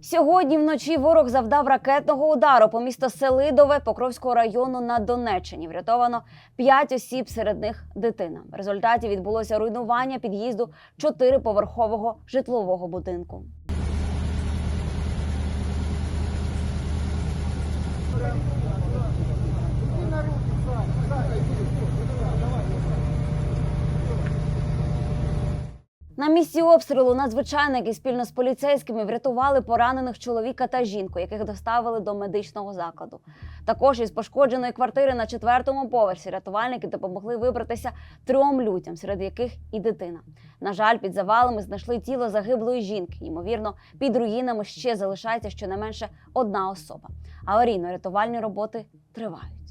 Сьогодні вночі ворог завдав ракетного удару по місто Селидове Покровського району на Донеччині. Врятовано 5 осіб, серед них дитина. В результаті відбулося руйнування під'їзду чотириповерхового житлового будинку. На місці обстрілу надзвичайники спільно з поліцейськими врятували поранених чоловіка та жінку, яких доставили до медичного закладу. Також із пошкодженої квартири на четвертому поверсі рятувальники допомогли вибратися трьом людям, серед яких і дитина. На жаль, під завалами знайшли тіло загиблої жінки. Ймовірно, під руїнами ще залишається щонайменше одна особа. Аварійно-рятувальні роботи тривають.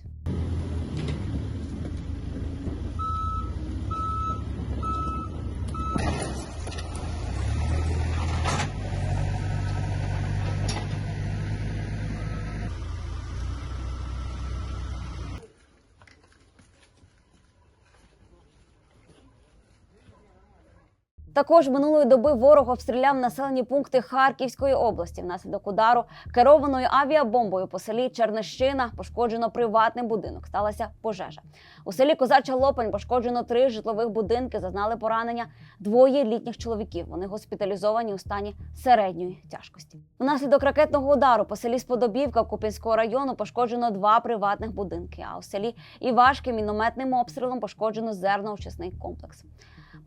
Також минулої доби ворог обстріляв населені пункти Харківської області. Внаслідок удару керованою авіабомбою по селі Чернещина пошкоджено приватний будинок. Сталася пожежа. У селі Козача Лопань пошкоджено три житлових будинки. Зазнали поранення двоє літніх чоловіків. Вони госпіталізовані у стані середньої тяжкості. Внаслідок ракетного удару по селі Сподобівка Купінського району пошкоджено два приватних будинки. А у селі Івашки мінометним обстрілом пошкоджено зерноочисний комплекс.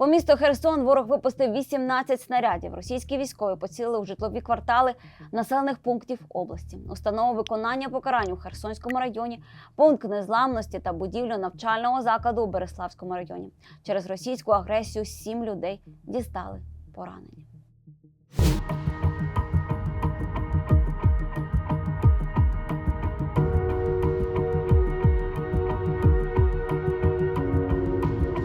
По місту Херсон ворог випустив 18 снарядів. Російські військові поцілили у житлові квартали населених пунктів області. Установа виконання покарань у Херсонському районі, пункт незламності та будівлю навчального закладу у Береславському районі. Через російську агресію сім людей дістали поранення.